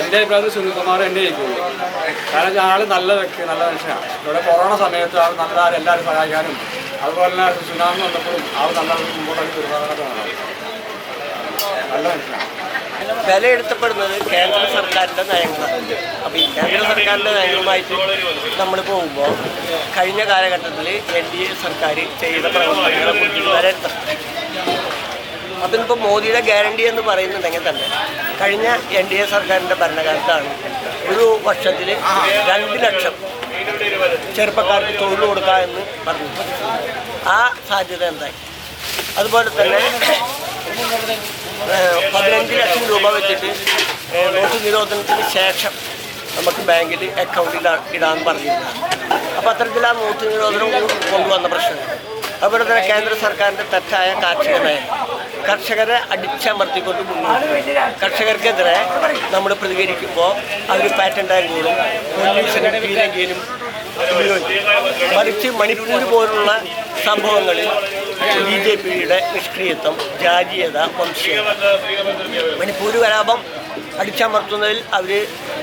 എന്റെ അഭിപ്രായത്തിൽ സുനിൽകുമാർ തന്നെ ജയിക്കുള്ളൂ. കാരണം ആൾ നല്ല വ്യക്തി നല്ല മനുഷ്യനാണ്. ഇവിടെ കൊറോണ സമയത്ത് ആൾ നല്ല എല്ലാവരും സഹായിക്കാനും അതുപോലെ തന്നെ സുനാമി വന്നപ്പോഴും ആൾ നല്ല മുമ്പോട്ടേക്ക് പെരുമാറാനൊക്കെ നല്ല മനുഷ്യനാണ്. വിലയിരുത്തപ്പെടുന്നത് കേന്ദ്ര സർക്കാരിന്റെ നയങ്ങളാണ്. അപ്പോൾ ഈ കേന്ദ്ര സർക്കാരിന്റെ നയങ്ങളുമായിട്ട് നമ്മൾ പോകുമ്പോൾ കഴിഞ്ഞ കാലഘട്ടത്തിൽ എൻ ഡി എ സർക്കാർ ചെയ്ത പ്രവർത്തനങ്ങളെ കുറിച്ച് വിലയിരുത്തണം. അതിനിപ്പോൾ മോദിയുടെ ഗ്യാരണ്ടി എന്ന് പറയുന്നുണ്ടെങ്കിൽ തന്നെ കഴിഞ്ഞ എൻ ഡി എ സർക്കാരിന്റെ ഭരണകാലത്താണ് ഒരു വർഷത്തിൽ രണ്ട് ലക്ഷം ചെറുപ്പക്കാർക്ക് തൊഴിൽ കൊടുക്കുക എന്ന് പറഞ്ഞു. ആ സാധ്യത എന്തായി? അതുപോലെ തന്നെ പതിനഞ്ച് ലക്ഷം രൂപ വെച്ചിട്ട് നോട്ട് നിരോധനത്തിന് ശേഷം നമുക്ക് ബാങ്കിൽ അക്കൗണ്ടിൽ ഇടാൻ പറഞ്ഞിരുന്നു. അപ്പോൾ അത്തരത്തിൽ ആ നോട്ട് നിരോധനം കൊണ്ടുവന്ന പ്രശ്നങ്ങൾ. അതുപോലെ തന്നെ കേന്ദ്ര സർക്കാരിന്റെ തെറ്റായ കാർഷിക നയം കർഷകരെ അടിച്ചമർത്തിക്കൊണ്ട് മുന്നോട്ട്. കർഷകർക്കെതിരെ നമ്മൾ പ്രതികരിക്കുമ്പോൾ അവർ പാറ്റന്റായി ആംഗിളും പൊല്യൂഷനും കീഴെങ്കിലും മറിച്ച് മണിപ്പൂർ പോലുള്ള സംഭവങ്ങളിൽ ബി ജെ പിയുടെ നിഷ്ക്രിയത്വം ജാതീയത വംശീയത. മണിപ്പൂർ കലാപം അടിച്ചമർത്തുന്നതിൽ അവർ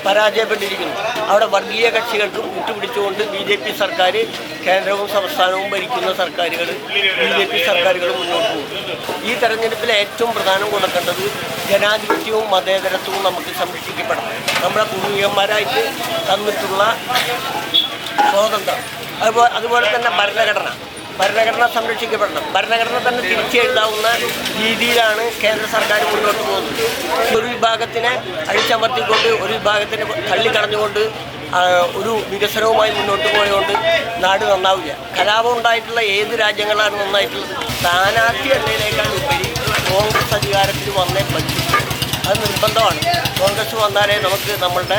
പരാജയപ്പെട്ടിരിക്കുന്നു. അവിടെ വർഗീയ കക്ഷികൾക്ക് കൂട്ടുപിടിച്ചുകൊണ്ട് ബി ജെ പി സർക്കാർ കേന്ദ്രവും സംസ്ഥാനവും ഭരിക്കുന്ന സർക്കാരുകൾ ബി ജെ പി സർക്കാരുകൾ മുന്നോട്ട് പോകും. ഈ തെരഞ്ഞെടുപ്പിൽ ഏറ്റവും പ്രധാനം കൊടുക്കേണ്ടത് ജനാധിപത്യവും മതേതരത്വവും നമുക്ക് സംരക്ഷിക്കപ്പെടണം. നമ്മുടെ പൂർവികന്മാരായിട്ട് തന്നിട്ടുള്ള സ്വാതന്ത്ര്യം. അതുപോലെ അതുപോലെ തന്നെ ഭരണഘടന. ഭരണഘടന സംരക്ഷിക്കപ്പെടണം. ഭരണഘടന തന്നെ തിരിച്ചെഴുതാവുന്ന രീതിയിലാണ് കേന്ദ്ര സർക്കാർ മുന്നോട്ട് പോകുന്നത്. ഒരു വിഭാഗത്തിനെ അഴിച്ചമർത്തിക്കൊണ്ട് ഒരു വിഭാഗത്തിനെ തള്ളിക്കളഞ്ഞുകൊണ്ട് ഒരു വികസനവുമായി മുന്നോട്ട് പോയതുകൊണ്ട് നാട് നന്നാവില്ല. കലാപം ഉണ്ടായിട്ടുള്ള ഏത് രാജ്യങ്ങളാണ് നന്നായിട്ടുള്ളത്? സ്ഥാനാർത്ഥി എന്നതിനേക്കാൾ ഉപരി കോൺഗ്രസ് അധികാരത്തിൽ വന്നേ പറ്റും. അത് നിർബന്ധമാണ് കോൺഗ്രസ് വന്നാലേ നമുക്ക് നമ്മളുടെ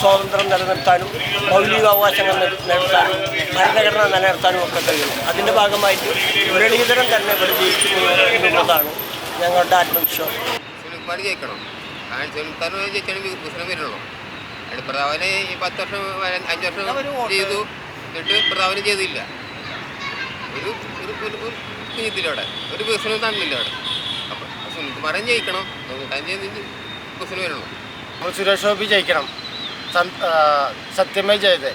സ്വാതന്ത്ര്യം നിലനിർത്താനും മൗലികാവകാശങ്ങൾ നില- നിലനിർത്താനും ഭരണഘടന നിലനിർത്താനും ഒക്കെ കഴിയും അതിന്റെ ഭാഗമായിട്ട് മുരളീധരൻ തന്നെ ഇവിടെ ജയിക്കുന്നു എന്നുള്ളതാണ് ഞങ്ങളുടെ ആത്മവിശ്വാസം സുനിൽകുമാർ ജയിക്കണം കാരണം സുനിൽകുമാർ ജയിച്ചാണ് വികസനം വരുള്ളൂ അതിന് പ്രധാവന് ഈ പത്ത് വർഷം അഞ്ച് വർഷം ചെയ്തു എന്നിട്ട് പ്രധാവനം ചെയ്തില്ല ഒരു ഒരു ഒരു ഒരു ഒരു വികസനം തന്നില്ല അവിടെ സുനിൽകുമാരൻ ജയിക്കണം. വരുള്ളൂ നമ്മൾ സുരേഷ് ഗോപി ജയിക്കണം. സത്യമേ ജയതേ